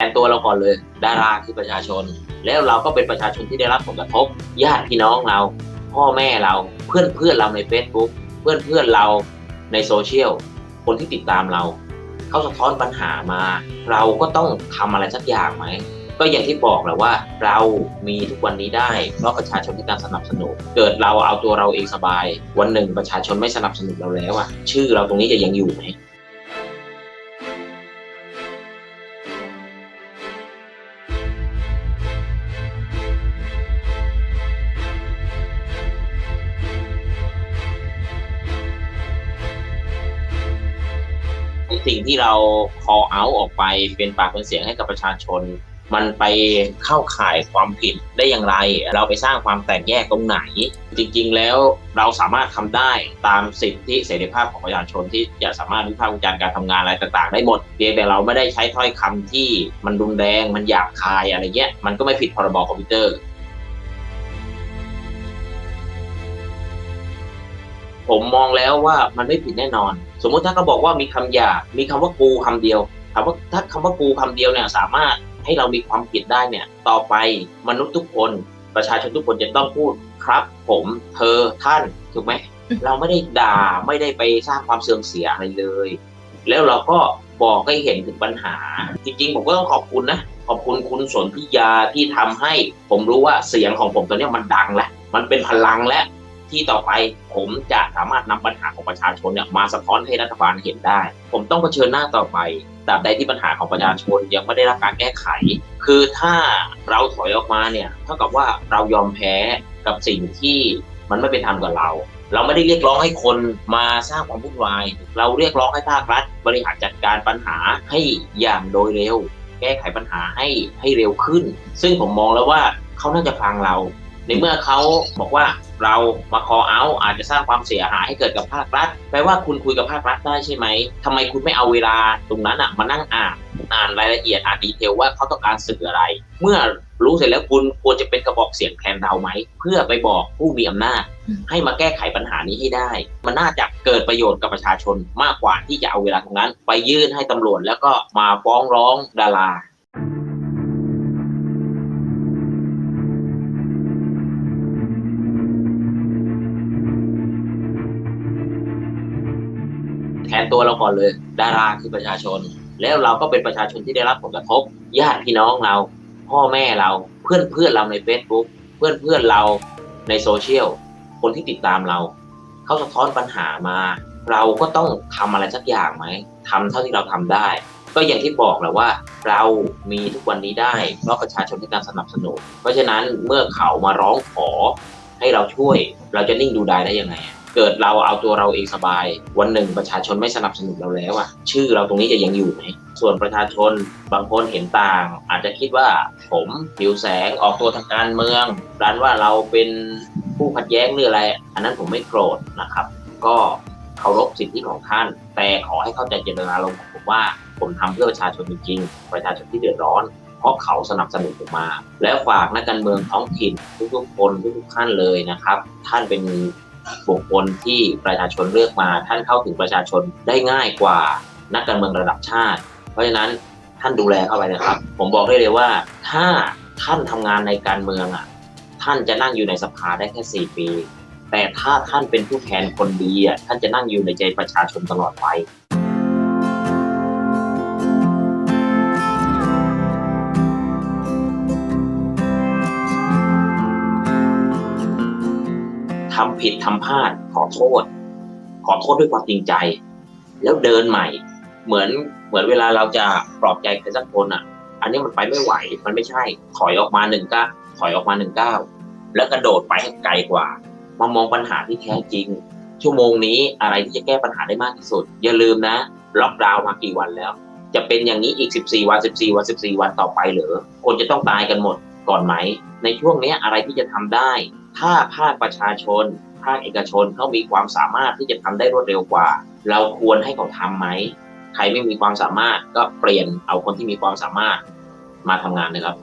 แทนตัวเราก่อนเลยดาราคือประชาชน แล้วเราก็เป็นประชาชนที่ได้รับผลกระทบญาติพี่น้องเรา พ่อแม่เราเพื่อนเพื่อนเราใน Facebook เพื่อนเพื่อนเราในโซเชียลคนที่ติดตามเรา เขาสะท้อนปัญหามา เราก็ต้องทำอะไรสักอย่างไหม ก็อย่างที่บอกแหละว่า เรามีทุกวันนี้ได้ เพราะประชาชนให้การสนับสนุน เกิดเราเอาตัวเราเองสบาย วันหนึ่งประชาชนไม่สนับสนุนเราแล้วอะชื่อเราตรงนี้จะยังอยู่ไหม สิ่งที่เรา call out ออกไปเป็นปากเป็นเสียงให้กับประชาชน มันไปเข้าข่ายความผิดได้อย่างไร เราไปสร้างความแตกแยกตรงไหน จริง ๆ แล้วเราสามารถทำได้ตามสิทธิเสรีภาพของประชาชนที่จะสามารถวิพากษ์วิจารณ์การทำงานอะไรต่างๆ ได้หมดเพียงแต่เราไม่ได้ใช้ถ้อยคำที่มันรุนแรงมันหยาบคายอะไรเงี้ยมันก็ไม่ผิดพรบคอมพิวเตอร์ ผมมองแล้วว่ามันไม่ผิดแน่นอน สมมุติถ้าเขาบอกว่ามีคำหยาบมีคำว่ากูคำเดียวถามว่าถ้าคำว่ากูคำเดียวเนี่ยสามารถให้เรามีความผิดได้เนี่ย ต่อไปมนุษย์ทุกคน ประชาชนทุกคนจะต้องพูดครับ ผมเธอท่านถูกไหมเราไม่ได้ด่าไม่ได้ไปสร้างความเสื่อมเสียอะไรเลย แล้วเราก็บอกให้เห็นถึงปัญหา จริงๆ ผมก็ต้องขอบคุณนะ ขอบคุณคุณสนธิยาที่ทำให้ ผมรู้ว่าเสียงของผมตอนนี้มันดังแล้ว มันเป็นพลังแล้ว ที่ต่อไปผมจะสามารถนำปัญหาของประชาชนเนี่ยมาสะท้อนให้รัฐบาลเห็นได้ ผมต้องเผชิญหน้าต่อไปตราบใดที่ปัญหาของประชาชนยังไม่ได้รับการแก้ไข คือถ้าเราถอยออกมาเนี่ยเท่ากับว่าเรายอมแพ้กับสิ่งที่มันไม่เป็นธรรมกับเรา เราไม่ได้เรียกร้องให้คนมาสร้างความวุ่นวาย เราเรียกร้องให้ภาครัฐ บริหารจัดการปัญหาให้อย่างโดยเร็ว แก้ไขปัญหาให้ให้เร็วขึ้น ซึ่งผมมองแล้วว่าเขาน่าจะฟังเรา ในเมื่อเขาบอกว่าเรามาคอเอาอาจจะสร้างความเสียหายให้เกิดกับภาครัฐแปลว่าคุณคุยกับภาครัฐได้ใช่ไหมทำไมคุณไม่เอาเวลาตรงนั้นอะมานั่งอ่านอ่านรายละเอียดอ่านดีเทลว่าเขาต้องการสื่ออะไร เมื่อรู้เสร็จแล้วคุณควรจะเป็นกระบอกเสียงแทนเราไหม เพื่อไปบอกผู้มีอำนาจ ให้มาแก้ไขปัญหานี้ให้ได้ มันน่าจะเกิดประโยชน์กับประชาชนมากกว่าที่จะเอาเวลาตรงนั้น ไปยื่นให้ตำรวจแล้วก็มาฟ้องร้องดารา นตัวเราก่อนเลย ดาราคือประชาชน แล้วเราก็เป็นประชาชนที่ได้รับผลกระทบ ญาติพี่น้องเรา พ่อแม่เราเพื่อนเพื่อนเราใน Facebook เพื่อนเพื่อนเราในโซเชียลคนที่ติดตามเราเขาสะท้อนปัญหามา เราก็ต้องทำอะไรสักอย่างไหมทำเท่าที่เราทำได้ ก็อย่างที่บอกแหละว่า เรามีทุกวันนี้ได้เพราะประชาชนให้การสนับสนุน เพราะฉะนั้นเมื่อเขามาร้องขอให้เราช่วย เราจะนิ่งดูดายได้ยังไง เกิดเราเอาตัวเราเองสบาย วันหนึ่งประชาชนไม่สนับสนุนเราแล้วอะชื่อเราตรงนี้จะยังอยู่ไหมส่วนประชาชนบางคนเห็นต่าง อาจจะคิดว่าผมผิวแสงออกตัวทางการเมืองร้านว่าเราเป็นผู้ขัดแย้งหรืออะไร อันนั้นผมไม่โกรธนะครับ ก็เคารพสิทธิของท่าน แต่ขอให้เข้าใจเจตนารมณ์ของผมว่าผมทำเพื่อประชาชนจริงๆประชาชนที่เดือดร้อนเพราะเขาสนับสนุนผมมา แล้วฝากนักการเมืองท้องถิ่นทุกๆคนทุกๆท่านเลยนะครับ ท่านเป็น บุคคลที่ประชาชนเลือกมา ท่านเข้าถึงประชาชนได้ง่ายกว่านักการเมืองระดับชาติ เพราะฉะนั้นท่านดูแลเข้าไปนะครับ ผมบอกได้เลยว่า ถ้าท่านทำงานในการเมืองอะ ท่านจะนั่งอยู่ในสภาได้แค่สี่ปี แต่ถ้าท่านเป็นผู้แทนคนดีอะท่านจะนั่งอยู่ในใจประชาชนตลอดไป ทำผิดทำพลาดขอโทษ ขอโทษด้วยความจริงใจ แล้วเดินใหม่ เหมือนเหมือนเวลาเราจะปลอบใจใครสักคนอะ อันนี้มันไปไม่ไหว มันไม่ใช่ ถอยออกมาหนึ่งก้าถอยออกมาหนึ่งก้าวแล้วกระโดดไปไกลกว่ามามองปัญหาที่แท้จริง ชั่วโมงนี้อะไรที่จะแก้ปัญหาได้มากที่สุด อย่าลืมนะ ล็อกดาวน์มากี่วันแล้ว จะเป็นอย่างนี้อีก 14 วัน 14 วัน 14 วันต่อไปหรือคนจะต้องตายกันหมดก่อนไหม ในช่วงนี้อะไรที่จะทำได้ ถ้าภาคประชาชน ภาคเอกชนเขามีความสามารถที่จะทำได้รวดเร็วกว่า เราควรให้เขาทำไหมใครไม่มีความสามารถก็เปลี่ยนเอาคนที่มีความสามารถมาทำงานนะครับ